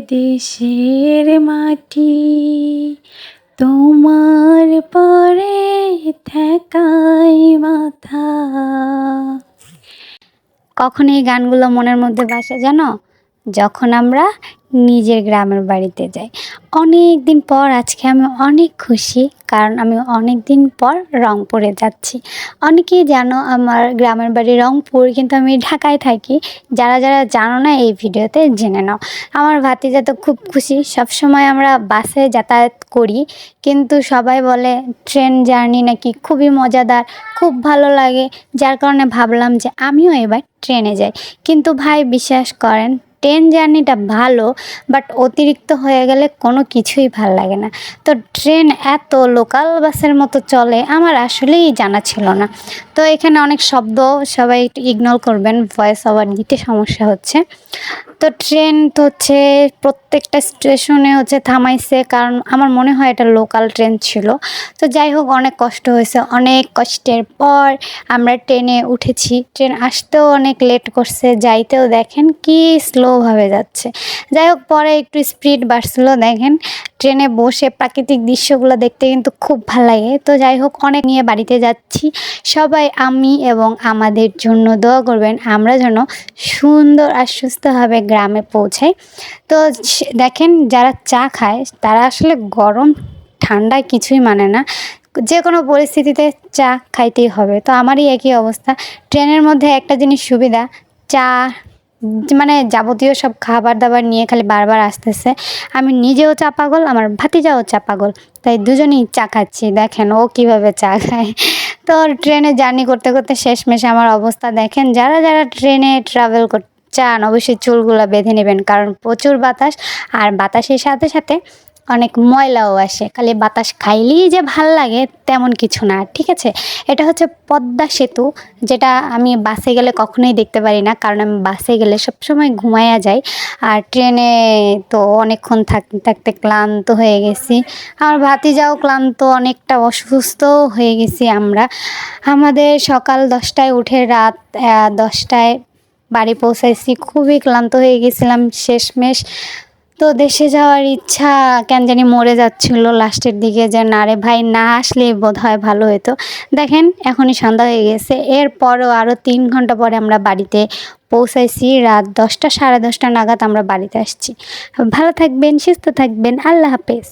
দেশের মাটি তোমার পরে থাকাই মাথা। কখন এই গানগুলো মনের মধ্যে বাসে জানো? যখন আমরা নিজের গ্রামের বাড়িতে যাই। অনেক দিন পর আজকে আমি অনেক খুশি, কারণ আমি অনেক দিন পর রংপুরে যাচ্ছি। অনেকেই জানো আমার গ্রামের বাড়ি রংপুর, কিন্তু আমি ঢাকায় থাকি। যারা যারা জানো না এই ভিডিওতে, জেনে নাও। আমার ভাতিজা তো খুব খুশি। সবসময় আমরা বাসে যাতায়াত করি, কিন্তু সবাই বলে, ট্রেন জার্নি নাকি খুবই মজাদার, খুব ভালো লাগে। যার কারণে ভাবলাম যে, আমিও এবার ট্রেনে যাই। কিন্তু ভাই, বিশ্বাস করেন ট্রেন জার্নিটা ভালো বাট অতিরিক্ত হয়ে গেলে কোনো কিছুই ভালো লাগে না। তো ট্রেন এত লোকাল বাসের মতো চলে, আমার আসলেই জানা ছিল না। তো এখানে অনেক শব্দ, সবাই ইগনোর করবেন ভয়েস ওভার দিতে সমস্যা হচ্ছে। তো ট্রেন তো হচ্ছে, প্রত্যেকটা স্টেশনে হচ্ছে থামাইছে, কারণ আমার মনে হয় এটা লোকাল ট্রেন ছিল। তো যাই হোক, অনেক কষ্ট হয়েছে। অনেক কষ্টের পর আমরা ট্রেনে উঠেছি। ট্রেন আসতেও অনেক লেট করছে, যাইতেও দেখেন কি স্লোভাবে যাচ্ছে। যাই হোক, পরে একটু স্পিড বাড়ছিল, দেখেন। ট্রেনে বসে প্রাকৃতিক দৃশ্যগুলো দেখতে কিন্তু খুব ভালো লাগে। তো যাই হোক, অনেক নিয়ে বাড়িতে যাচ্ছি। সবাই আমি এবং আমাদের জন্য দোয়া করবেন, আমরা যেন সুন্দর আর সুস্থভাবে গ্রামে পৌঁছাই। তো দেখেন যারা চা খায়, তারা আসলে গরম ঠান্ডা কিছুই মানে না। যে কোনো পরিস্থিতিতে চা খাইতেই হবে। তো আমারই একই অবস্থা। ট্রেনের মধ্যে একটা জিনিস সুবিধা, চা মানে যাবতীয় সব খাবার দাবার নিয়ে খালি বারবার আসতেছে। আমি নিজেও চা পাগল, আমার ভাতিজাও চা পাগল। তাই দুজনেই চা খাচ্ছি, দেখেন ও কীভাবে চা খায়। তো ট্রেনে জার্নি করতে করতে শেষমেশে আমার অবস্থা দেখেন, যারা যারা ট্রেনে ট্রাভেল কর, চান অবশ্যই চুলগুলো বেঁধে নেবেন। কারণ প্রচুর বাতাস, আর বাতাসের সাথে সাথে অনেক ময়লাও আসে, খালি বাতাস খাইলেই যে ভালো লাগে তেমন কিছু না, ঠিক আছে? এটা হচ্ছে পদ্মা সেতু, যেটা আমি বাসে গেলে কখনোই দেখতে পারি না, কারণ আমি বাসে গেলে সবসময় ঘুমাইয়া যাই, আর ট্রেনে তো অনেকক্ষণ থাকতে থাকতে ক্লান্ত হয়ে গেছি। আমার ভাতিজাও ক্লান্ত, অনেকটা অসুস্থও হয়ে গেছি আমরা। আমাদের সকাল দশটায় উঠে রাত দশটায় বাড়ি পৌঁছাইছি, খুবই ক্লান্ত হয়ে গেছিলাম শেষমেশ। তো দেশে যাওয়ার ইচ্ছা কেন জানি মরে যাচ্ছিল লাস্টের দিকে যে, না রে ভাই, না আসলে বোধ হয় ভালো হতো দেখেন, এখনই সন্ধ্যা হয়ে গেছে। এরপরও আরও তিন ঘণ্টা পরে আমরা বাড়িতে পৌঁছাইছি। রাত দশটা, সাড়ে দশটা নাগাদ আমরা বাড়িতে আসছি। ভালো থাকবেন, সুস্থ থাকবেন। আল্লাহ হাফেজ।